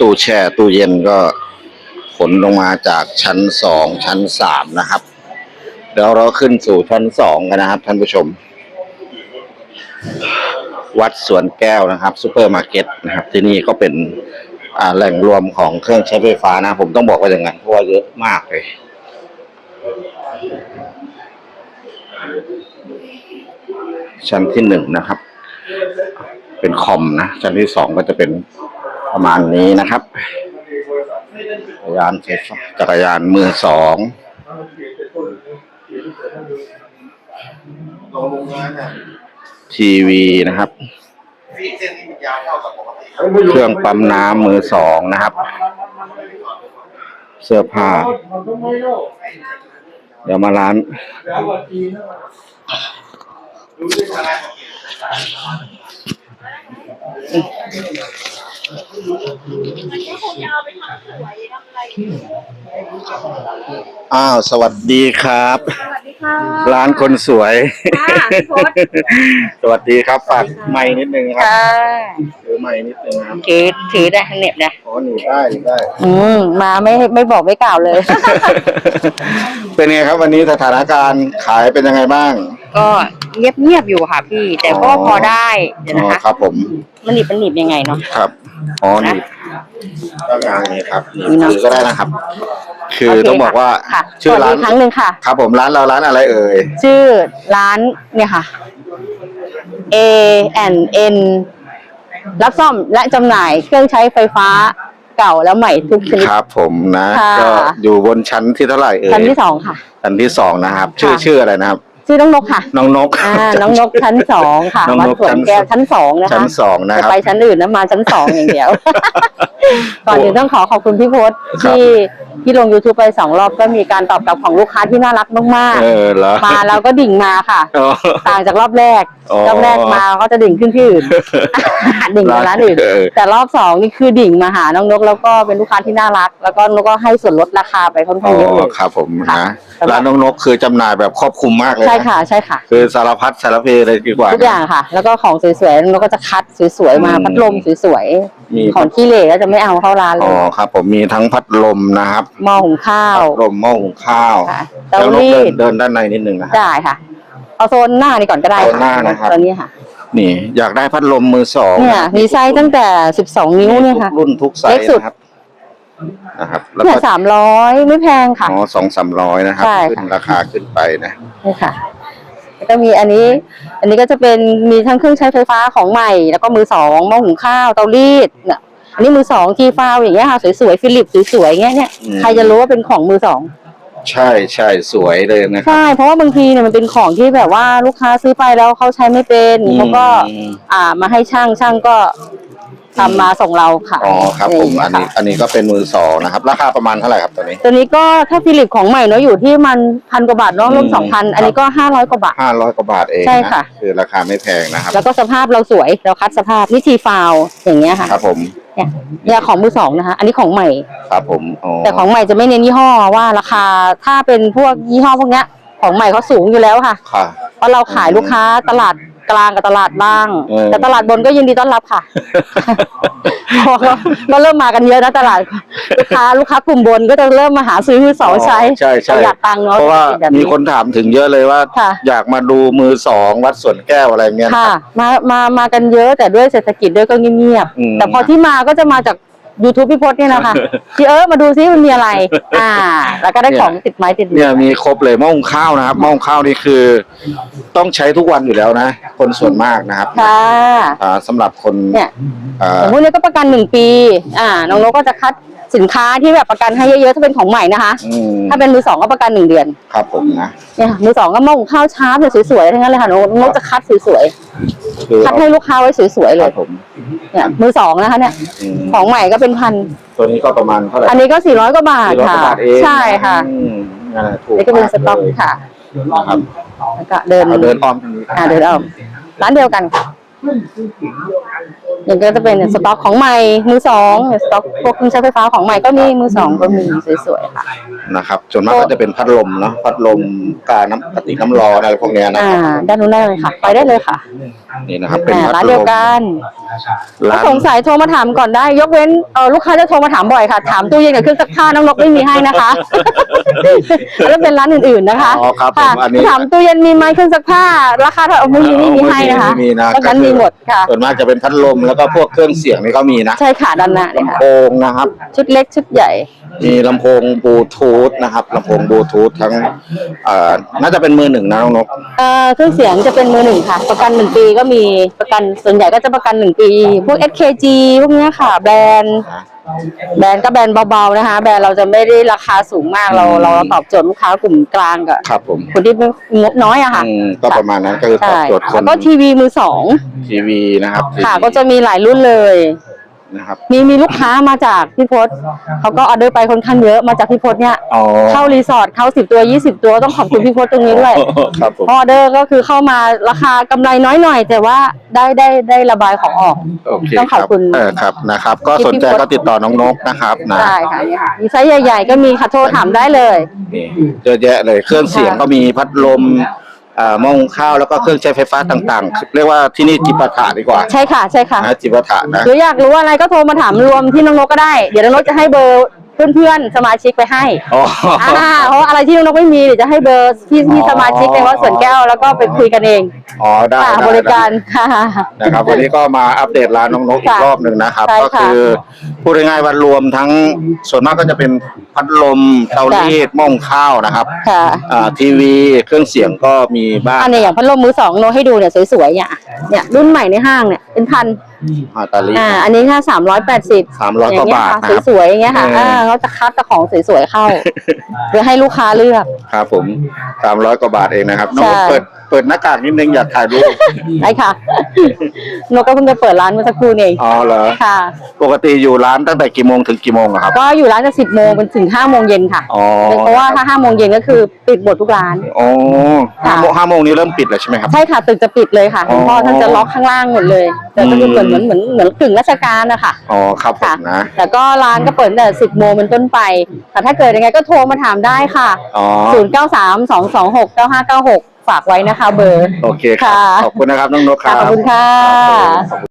ตู้แช่ตู้เย็นก็ขนลงมาจากชั้นสองชั้นสามนะครับ เดี๋ยวเราขึ้นสู่ชั้นสองกันนะครับ ท่านผู้ชม วัดสวนแก้วนะครับซูเปอร์มาร์เก็ตนะครับ ที่นี่ก็เป็นแหล่งรวมของเครื่องใช้ไฟฟ้านะ ผมต้องบอกว่าอย่างนั้นเพราะว่าเยอะมากเลยชั้นที่หนึ่งนะครับ เป็นคอมนะ ชั้นที่สองก็จะเป็น ประมาณนี้นะครับจักรยานไฟฟ้าจักรยานมือสองทีวีนะครับเส้นนี้มันยาวเท่ากับปกติเครื่องปั๊มน้ำมือสองนะครับ เสื้อผ้า เดี๋ยวมาร้าน อ้าว สวัสดีครับสวัสดีค่ะ ร้านคนสวย ค่ะพี่พศ สวัสดีครับฝากไม้นิดนึงครับค่ะถือไม้นิดนึงครับถือถือได้เหน็บนะอ๋อหนีได้หนีได้ อืมมาไม่ไม่บอกไม่กล่าวเลย เป็นไงครับวันนี้สถานการณ์ขายเป็นยังไงบ้างก็เงียบเงียบๆอยู่ค่ะพี่แต่ก็พอได้เดี๋ยวอ๋นะอคะ ครับผม มันหนีบมันหนีบยังไงเนาะ ครับ อ๋อหนีบ ก็งานนี้ครับหนีบนี่เนอะถือก็ได้นะครับ คือโเคต้องบอกว่าค่ะชื่อร้านสวัสดีครั้งหนึ่งค่ะ ครับผมร้านเราร้านอะไรเอ่ย ชื่อร้านเนี่ยค่ะ A N N รับซ่อมและจำหน่ายเครื่องใช้ไฟฟ้าเก่าแล้วใหม่ทุกชนิด ครับผมนะ ค่ะ ก็อยู่บนชั้นที่เท่าไหร่เอ่ยชั้นที่สองค่ะ ชั้นที่สองนะครับ ชื่อค่ะ ชื่ออะไรนะครับ ชื่อน้องนกค่ะ น้องนกอ่าน้องนกชั้นสองค่ะน้องวัดนกสวนแก้วชั้นสองนะคะชั้นสองนะจะครับ ไปชั้นอื่นนะมาชั้นสองอย่างเดียว ก่อนอื่นต้องขอขอบคุณพี่พศครับ ที่ที่ลง YouTube ไปสองรอบก็มีการตอบกลับของลูกค้าที่น่ารักมากเออเหรอๆ มาแล้วก็ดิ่งมาค่ะ อ๋อ ต่างจากรอบแรก อ๋อ รอบแรกมาก็จะดิ่งขึ้นที่อื่น ดิ่งมาร้านอื่นเออแต่รอบสองนี่คือดิ่งมาหาน้องนกแล้วก็เป็นลูกค้าที่น่ารัก แล้วก็นกก็ให้ส่วนลดราคาไปค่อนอ๋ข้างเยอะเลอยครับผมค่ะ นะสำห รับร้านน้องนกคือจำหน่ายแบบครอบคลุมมากเลยนใช่ค่ะใช่ค่ะ คือสารพัดสารเพเลยดีกว่า ทุกอย่างค่ะ แล้วก็ของสวยๆนกก็จะคัดสวยๆมาอืมพัดลมสวยมี ๆของขี้เหร่ก็จะไม่เอาเข้าร้านเลอ๋อยครับ ผมมีทั้งพัดลมนะครับหม้อหุงข้าวพัดลมหม้อหุงข้าวค่ะแล้เตาวนกรีเดินด เดินด้านในนิดนึงนะครับ ได้ค่ะ เอาโซนหน้านี่ก่อนก็ได้โซนหน้านะครับตัวนี้ค่ะ นี่ อยากได้พัดลมมือสองเนี่ยมีไซส์ตั้งแต่ 12 นิ้วเนี่ยค่ะ ทุกรุ่นทุกไซเล็กส์สุดนะครับ นะครับแล้วเนี่ยก็สามร้อยไม่แพงค่ะ อ๋อสองสามร้อยนะครับ ใช่ขึ้นค่ะราคาขึ้นไปนะ นี่ค่ะ แล้วก็มีอันนี้ อันนี้ก็จะเป็นมีทั้งเครื่องใช้ไฟฟ้าของใหม่ แล้วก็มือสองหม้อหุงข้าวเตารีดเนี่ยอันนี้มือสองทีฟาวอย่างเงี้ยค่ะสวยๆฟิลิปสวยๆเงี้ยเนี่ยใครจะรู้ว่าเป็นของมือสองใช่ใช่สวยเลยนะครับ ใช่เพราะว่าบางทีเนี่ยมันเป็นของที่แบบว่าลูกค้าซื้อไปแล้วเขาใช้ไม่เป็นอืม เขาก็ อ่ามาให้ช่างช่างก็ ทำมาส่งเราค่ะอ๋อครับผมอันค่ะนี้อันนี้ก็เป็นมือสองนะครับ ราคาประมาณเท่าไหร่ครับตัวนี้ ตัวนี้ก็ถ้าฟิลิปของใหม่เนาะอยู่ที่มันพันกว่าบาทเนาะอืมรวมสองพันอันนี้ก็ห้าร้อยกว่าบาทห้าร้อยกว่าบาทเองใช่นะค่ะ คือราคาไม่แพงนะครับ แล้วก็สภาพเราสวยเราคัดสภาพนี่ทีฟาวอย่างเงี้ยค่ะครับผมเนี่ยเนี่ยของมือสองนะคะ อันนี้ของใหม่ ครับผมอ๋อแต่ของใหม่จะไม่เน้นยี่ห้อว่าราคาถ้าเป็นพวกยี่ห้อพวกเนี้ยของใหม่เขาสูงอยู่แล้วค่ะค่ะเพราะเราขายลูกค้าตลาด กลางกับตลาดล่าง เออ แต่ตลาดบนก็ยินดีต้อนรับค่ะเพราะว่าก็เริ่มมากันเยอะนะตลาดลูกค้าลูกค้ากลุ่มบนก็จะเริ่มมาหาซื้อมือสองใช้ใช่ใช่ประหยัดตังค์เนาะเพราะว่าแบบมีคนถามถึงเยอะเลยว่า ค่ะ อยากมาดูมือสองวัดสวนแก้วอะไรเงี้ยนะค่ะครับมามามากันเยอะแต่ด้วยเศรษฐกิจด้วยก็เงียบอืม ๆแต่พอที่มาก็จะมาจาก YouTube พี่พศเนี่ยนะคะที่เออมาดูซิมันมีอะไร อ่า แล้วก็ได้ของติดไม้ติดมือเนี่ยมีครบเลยหม้อหุงข้าวนะครับหม้อหุงข้าวนี่คือ ต้องใช้ทุกวันอยู่แล้วนะ คนส่วนมากนะครับค่ะอ่าสำหรับคนเนี่ยอ่า อย่างพวกนี้ก็ประกันหนึ่งปี อ่า น้องนกก็จะคัด สินค้าที่แบบประกันให้เยอะๆถ้าเป็นของใหม่นะคะ อืมถ้าเป็นมือสองก็ประกันหนึ่งเดือนครับผมนะ เนี่ยค่ะมือสองก็หมองข้าวชาร์ปเนี่ยสวยๆทั้งนั้นเลยค่ะน้องนกจะคัดสวยคือๆคัดให้ลูกค้าไว้สวยๆคเลรัยบผมเนี่ยมือสองนะคะเนี่ยอืมของใหม่ก็เป็นพันตัวนี้ก็ประมาณเท่าไหร่อันนี้ก็สี่ร้อยกว่าบาทสี่ร้อยกค่ะว่าบาทเองใช่ค่ะอืมนั่นแหละถูกนี่ก็เป็นสต็อกมากเลยค่ะนะครับแล้วก็เดินเอาเดินอ้อมตรงนี้อ่าเดินเอาร้านเดียวกันค่ะอย่างก็จะเป็นสต็อกของใหม่มือสองสต็อกพวกเครื่องใช้ไฟฟ้าของใหม่ก็มีมือสองก็มีสวยๆค่ะ นะครับส่วนมากก็จะเป็นพัดลมเนาะพัดลมกาน้ำกระติกน้ำร้อนอะไรพวกเนี้ยนะอ่าด้านนู้นได้เลยค่ะ ไปได้เลยค่ะนี่นะครับ เป็นอ่าพัดร้านลเดียวมกันร้าถ้านสงสัยโทรมาถามก่อนได้ ยกเว้นเออลูกค้าจะโทรมาถามบ่อยค่ะ ถามตู้เย็นกับเครื่องซักผ้าน้องนกไม่มีให้นะคะ แล้วเป็นร้านอื่นๆนะคะอ๋อครับผมค่ะอันนี้ถามตู้เย็นมีไหมเครื่องซักผ้า ราคาเท่าไม่มีไม่มีให้นะคะไม่มีนะเพราะฉะนั้นมีหมดค่ะ ส่วนมากจะเป็นพัดลมแล้วก็พวกเครื่องเสียงนี่ก็มีนะใช่ค่ะด้านหน้าเลยค่ะ โพงนะครับ ชุดเล็กชุดใหญ่ มีลำโพงบลูทูธนะครับลำโพงบลูทูธทั้งเอ่อน่าจะเป็นมือหนึ่งนะน้องนก เอ่อเครื่องเสียงจะเป็นมือหนึ่งค่ะ ประกันหนึ่งปีก็มีประกันส่วนใหญ่ก็จะประกันหนึ่งปี พวก SKG พวกเนี้ยค่ะ แบรนด์แบรนด์ก็แบรนด์เบาๆนะคะ แบรนด์เราจะไม่ได้ราคาสูงมากเราอืม เราตอบโจทย์ลูกค้ากลุ่มกลางกับครับผมคนที่งบน้อยอะค่ะอืมก็ประมาณนั้นก็คือตอบใช่โจทย์คแล้นวก็ทีวีมือสองทีวีนะครับทีวีค่ะ ก็จะมีหลายรุ่นเลย นะครับ มีมีลูกค้ามาจากพี่พศเขาก็ออเดอร์ไปค่อนข้างเยอะมาจากพี่พศเนี่ยอ๋อ เข้ารีสอร์ทเข้าสิบตัวยี่สิบตัวต้องขอบคุณพี่พศตรงนี้ด้วยครับผม ออเดอร์ก็คือเข้ามาราคากำไรน้อยหน่อย แต่ว่าได้ได้ได้ระบายของออก โอเคต้องขอบคุณ เออครับนะครับ ก็สนใจก็ติดต่อน้องนกนะครับนะได้ค่ะเนี่ยค่ะมีไซส์ใหญ่ ๆ ก็มีค่ะโทรถามได้เลย นี่เยอะแยะเลยเครื่องเสียงก็มีพัดลมเอ่อ หม้อหุงข้าวแล้วก็เครื่องใช้ไฟฟ้าต่างๆ เรียกว่าที่นี่จิปาถะดีกว่าใช่ค่ะใช่ค่ะนะจิปาถะนะหรืออยากรู้อะไรก็โทรมาถามรวมที่น้องนกก็ได้ เดี๋ยวน้องนกจะให้เบอร์ เพื่อนๆสมาชิกไปให้อ๋ออ่าเพราะว่าอะไรที่น้องนกไม่มีเดี๋ยวจะให้เบอร์พี่พี่สมาชิกในวัดสวนแก้วแล้วก็ไปคุยกันเองอ๋อได้ค่ะได้บริการค่ะ นะครับ วันนี้ก็มาอัปเดตร้านน้องนกอีกค่ะรอบหนึ่งนะครับ ใช่ก็ค่ะคือพูดง่ายๆว่ารวมทั้งส่วนมากก็จะเป็นพัดลมเตารีดหม้อหุงข้าวนะครับค่ะ อ่าทีวีเครื่องเสียงก็มีบ้าง อันเนี้ยอย่างพัดลมมือสองโนให้ดูเนี่ยสวยๆเนี่ยเนี่ยรุ่นใหม่ในห้างเนี่ยเป็นพันอ่าตาลี อ่า อันนี้แค่สามร้อยแปดสิบสามร้อยกว่าบาทนะครับสวยๆอย่างเงี้ยค่ะเอออ่ อ่าเขาจะคัดแต่ของสวยๆเข้าเพื่อให้ลูกค้าเลือก ครับผมสามร้อยกว่าบาทเองนะครับน้องใช่ เปิด เปิดหน้ากากนิดนึงอยากถ่ายรูปได้ค่ะนกก็เพิ่งจะเปิดร้านเมื่อสักครู่นี่เองอ๋อเหรอค่ะ ปกติอยู่ร้านตั้งแต่กี่โมงถึงกี่โมงอะครับก็อยู่ร้านจะสิบโมงเป็นถึงห้าโมงเย็นค่ะ อ๋อเพราะว่าถ้าห้าโมงเย็นก็คือปิดหมดทุกร้าน อ๋อห้าค่ะโมงห้าโมงนี้เริ่มปิดแล้วใช่ไหมครับ ใช่ค่ะตึกจะปิดเลยค่ะอ๋อคุณพ่อท่านจะล็อกข้างล่างหมดเลยแต่ก็คือเหมือนอืเหมือมนเหมือนเหมือนกึ่งราชการนะคะอ๋อครับผมค่ะนะแต่ก็ร้านก็เปิดตั้งแต่สิบโมงเป็นต้นไปแต่ถ้าเกิดยังไงก็โทรมาถามได้ค่ะอ๋อศูนย์เก้าสามสองสองหกเก้าห้าเก้าหก ฝากไว้นะคะ เบอร์ โอเคครับ ค่ะขอบคุณนะครับน้องนกคค่ะรับขอบคุณค่ะ ขอบคุณ